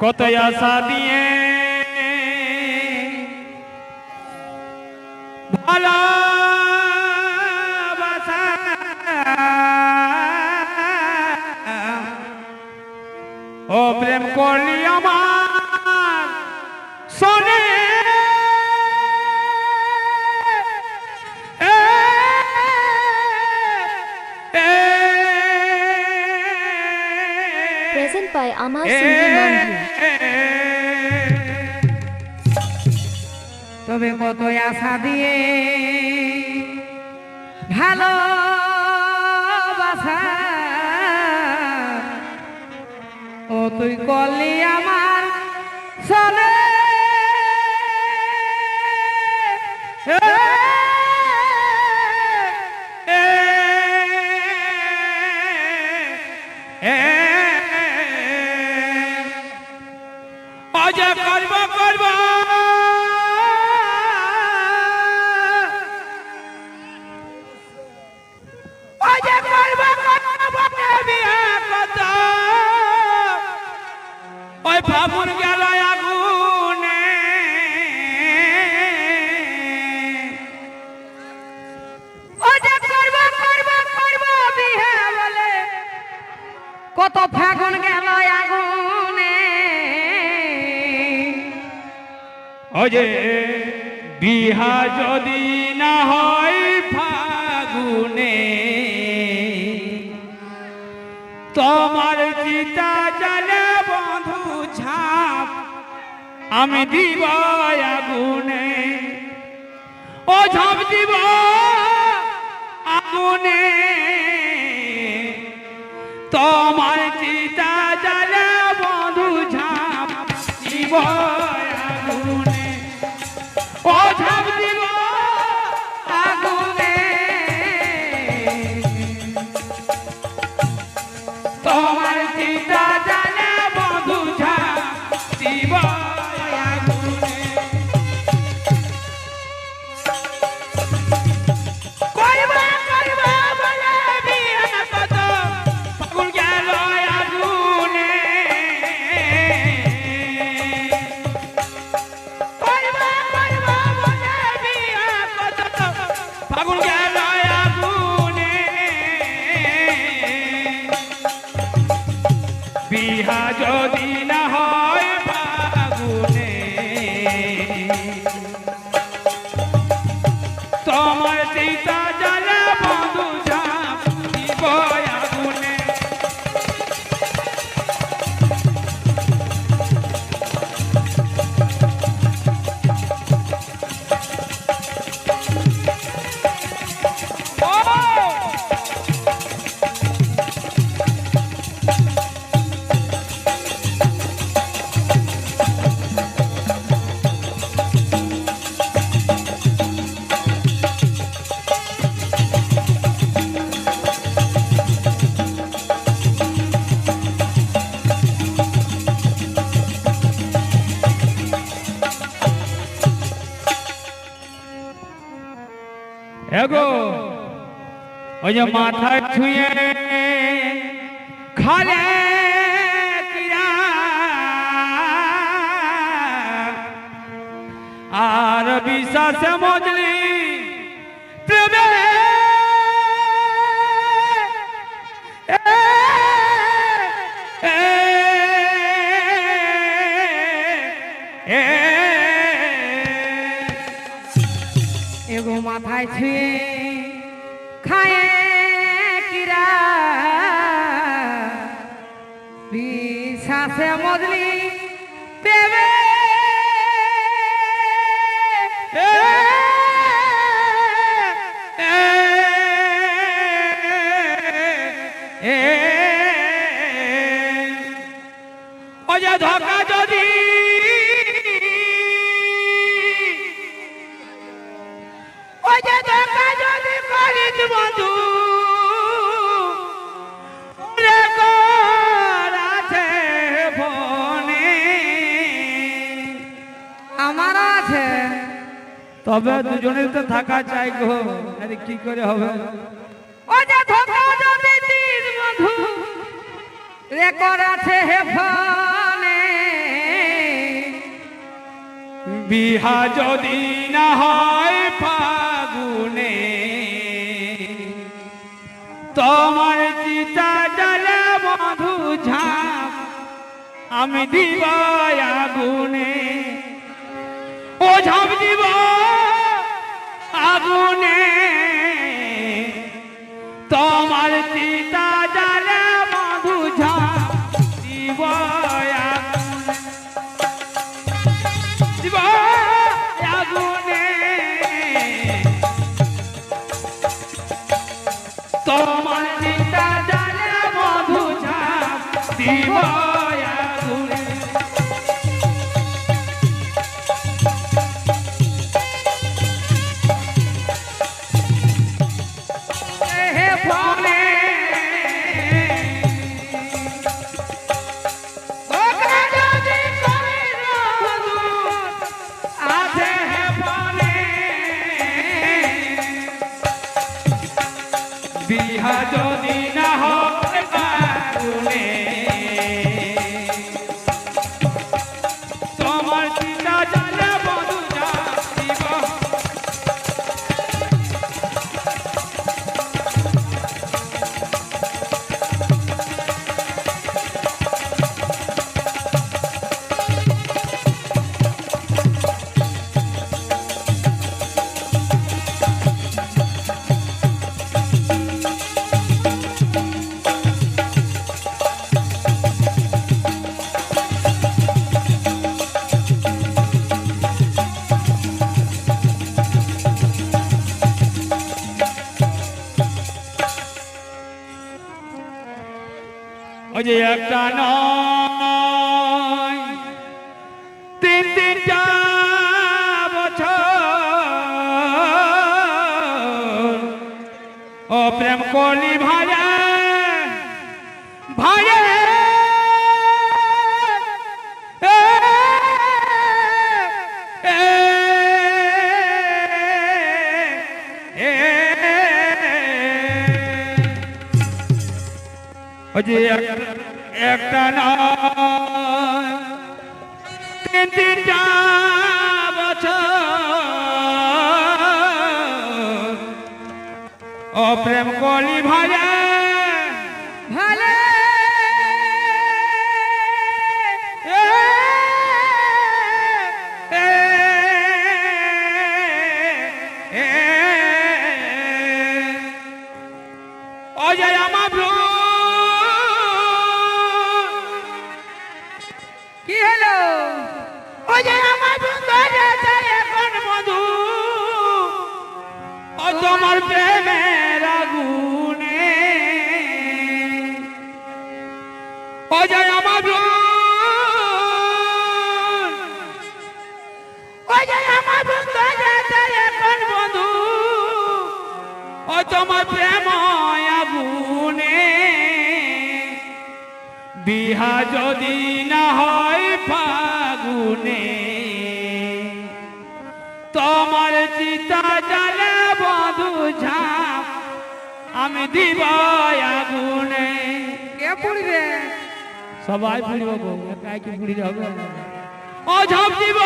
কত আশা দিয়ে ভালো ও প্রেম করলি আমার Amar Singh তবে কত আশা দিয়ে ভালো ও তুই করলি আমার অজে বিহা যদি না হয় ফাগুনে, তোমার চিতা জালে বন্ধু ছাপ আমি দিব আগুনে। ও ঝাঁপ দিব আগুনে। তোমার চিতা জালে বন্ধু ঝাঁপ, দিব এগো। ওই যে মাথা ছুঁয়ে খালে আর বিশ্বাসে মজলি মাথায় ছুঁয়ে খায়ে কিরা বিশ্বাসে মজলি দেবে অজা কর আছে আমার আছে। তবে দুজনে তো থাকা চাই গো। আরে কি করে হবে? রেকর্ড আছে বিহা যদি না হয় ফাগুনে তোমার চিতা জলে মধু ঝাপ আমি দিব আগুনে। ও ঝাপ দিব আগুনে। তোমার চিতা ঝাপ যে একটা নয়। তিন তিনটা বছর। ও প্রেম কলি ভাইয়া ভাইয়া যে এক- একটা তিন তিনটা বছর ও প্রেম কলি ভাই ভালে কি হলো? ওই যে আমার মধু ও তোমার প্রেমের আগুনে। ও যে আমার বোন, ওই যে আমার বন্ধু ও তোমার প্রেম আগুনে। বিহা যদি না হয় ফাগুনে তোমার চিতা জালে বধু ঝাপ আমি দিব আগুনে। কে পড়বে? সবাই পুড়িব একাই কি পুড়ি হবে? ও ঝাপ দিব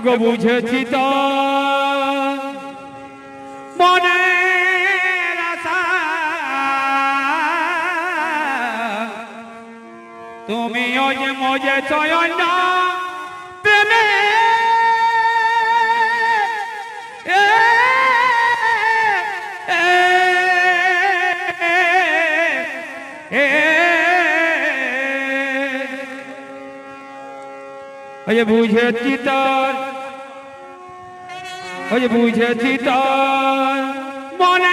এগো বুঝেছি তো। মনে তুমি যে মজে চয় না ওই বুঝেছি তার ওই বুঝেছি তার। মনে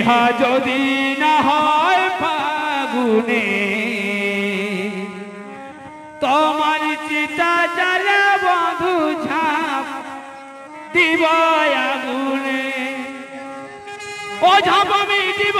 ইহা যদি না হয় ফাগুনে, তোমার চিতা জালে বধু ঝাপ দিব আগুনে। ও ঝাপ আমি দিব